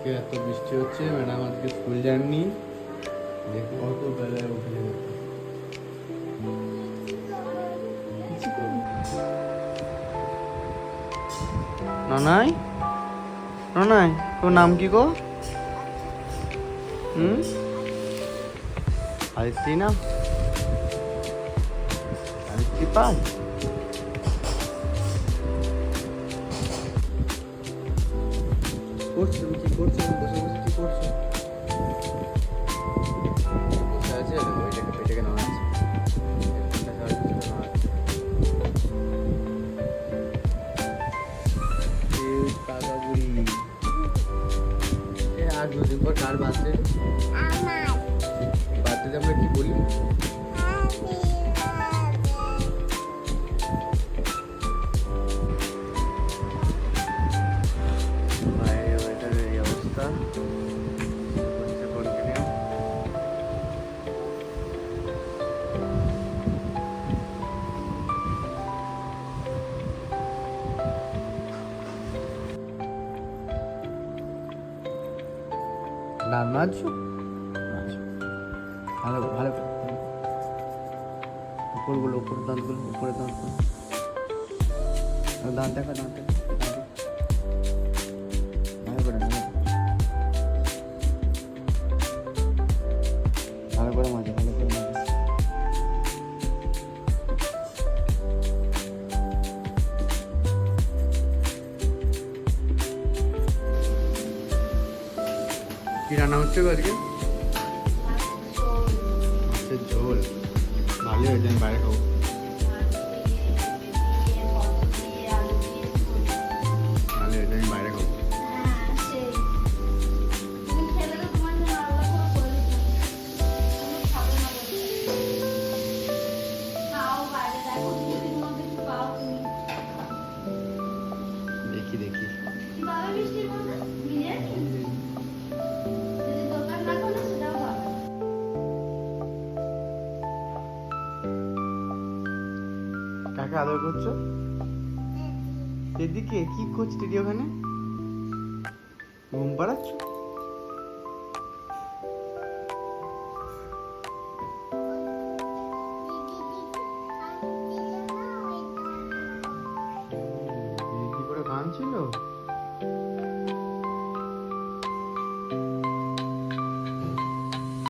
আজকে এত বৃষ্টি হচ্ছে, ম্যাডাম আজকে স্কুল যাননি। কত বেলায় উঠে ননাই? ননাই, তোর নাম কি গো? হুম? আদিত্য নাম আদিত্য পাল করছ করছ বসে বসে কি করছ? আছে ওইটাকে পেটেকে নেওয়া আছে আর দুদিন পর কার বার্থডে বার্থডেতে আমরা কি বলি? নাচো নাচো ভালো ভালো উপরগুলো উপরে দাঁতগুলো উপরে দাঁতগুলো দাঁত দাঁত দেখা দাঁত দেখা। কি রান্না হচ্ছে আজকে? মাছের ঝোল। ভালো হয়েছে, আমি বাইরে খাব। ভালো হয়েছে বাইরে খাব। দেখি দেখি। কাকে আদর করছ? এদিকে কি করছ দিদি ওখানে? ঘুম পাড়াচ্ছ?